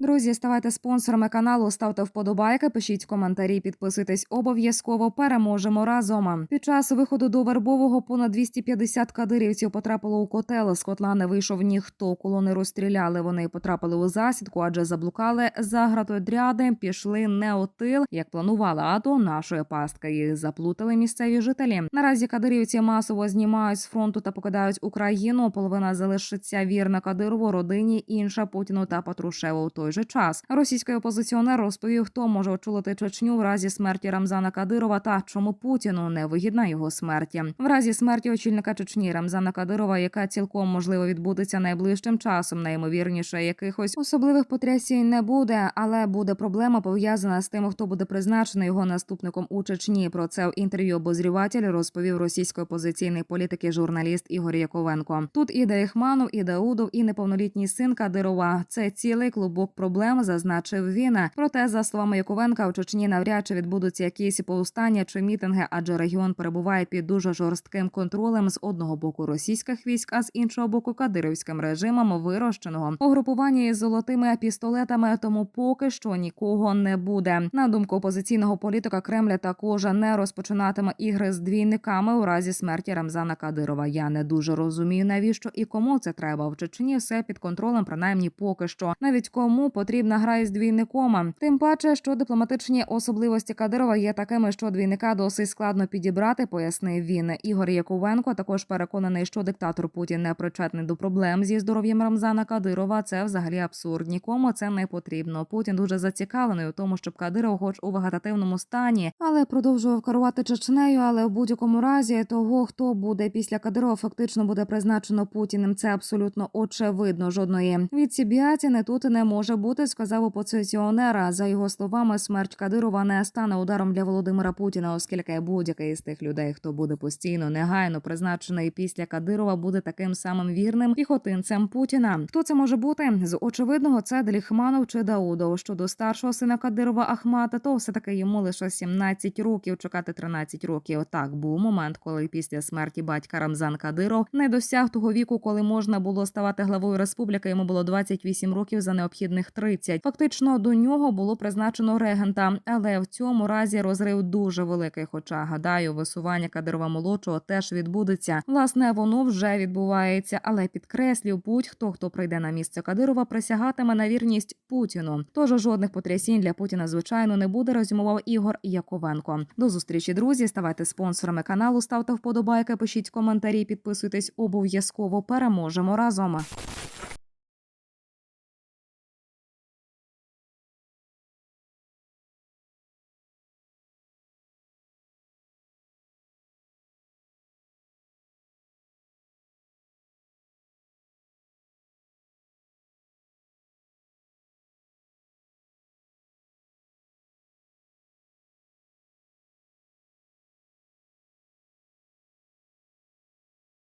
друзі, ставайте спонсорами каналу, ставте вподобайки, пишіть коментарі, підписуйтесь обов'язково. Переможемо разом. Під час виходу до Вербового понад 250 кадирівців потрапило у котел. З котла не вийшов ніхто. Колони розстріляли. Вони потрапили у засідку, адже заблукали заградодряди, пішли не у тил, як планували, а до нашої пастки. Їх заплутали місцеві жителі. Наразі кадирівці масово знімають з фронту та покидають Україну. Половина залишиться вірна Кадирову, родині, інша Путіну та Патрушеву. Той же час російський опозиціонер розповів, хто може очолити Чечню в разі смерті Рамзана Кадирова та чому Путіну не вигідна його смерті. В разі смерті очільника Чечні Рамзана Кадирова, яка цілком можливо відбудеться найближчим часом, найімовірніше якихось особливих потрясінь не буде, але буде проблема пов'язана з тим, хто буде призначений його наступником у Чечні. Про це в інтерв'ю обозріватель розповів російської опозиційний політик і журналіст Ігор Яковенко. Тут і Дерехманов, і Даудов, і неповнолітній син Кадирова. Це цілий клубок проблем, зазначив він. Проте, за словами Яковенка, у Чечні навряд чи відбудуться якісь повстання чи мітинги, адже регіон перебуває під дуже жорстким контролем з одного боку російських військ, а з іншого боку кадирівським режимом вирощеного угрупування із золотими пістолетами. Тому поки що нікого не буде. На думку опозиційного політика Кремля також не розпочинатиме ігри з двійниками у разі смерті Рамзана Кадирова. Я не дуже розумію, навіщо і кому це треба. В Чечні все під контролем, принаймні поки що. Навіть кому потрібна гра із двійником. Тим паче, що дипломатичні особливості Кадирова є такими, що двійника досить складно підібрати, пояснив він. Ігор Яковенко також переконаний, що диктатор Путін не причетний до проблем зі здоров'ям Рамзана Кадирова. Це взагалі абсурд. Нікому це не потрібно. Путін дуже зацікавлений у тому, щоб Кадиров, хоч у вегетативному стані, але продовжував керувати Чечнею. Але в будь-якому разі того, хто буде після Кадирова, фактично буде призначено Путіним. Це абсолютно очевидно. Жодної відсібіатіни тут не може бути, сказав опозиціонера. За його словами, смерть Кадирова не стане ударом для Володимира Путіна, оскільки будь-який із тих людей, хто буде постійно негайно призначений після Кадирова, буде таким самим вірним піхотинцем Путіна. Хто це може бути? З очевидного це Деліхманов чи Даудов. Щодо старшого сина Кадирова Ахмата, то все таки йому лише 17 років, чекати 13 років. Так був момент, коли після смерті батька Рамзан Кадиров не досяг того віку, коли можна було ставати главою республіки. Йому було 28 років за необхідних 30. Фактично до нього було призначено регента, але в цьому разі розрив дуже великий. Хоча гадаю, висування Кадирова молодшого теж відбудеться. Власне, воно вже відбувається, але підкреслюю, будь-хто хто прийде на місце Кадирова, присягатиме на вірність Путіну. Тож жодних потрясінь для Путіна, звичайно, не буде. Резюмував Ігор Яковенко. До зустрічі, друзі. Ставайте спонсорами каналу, ставте вподобайки, пишіть коментарі, підписуйтесь обов'язково. Переможемо разом.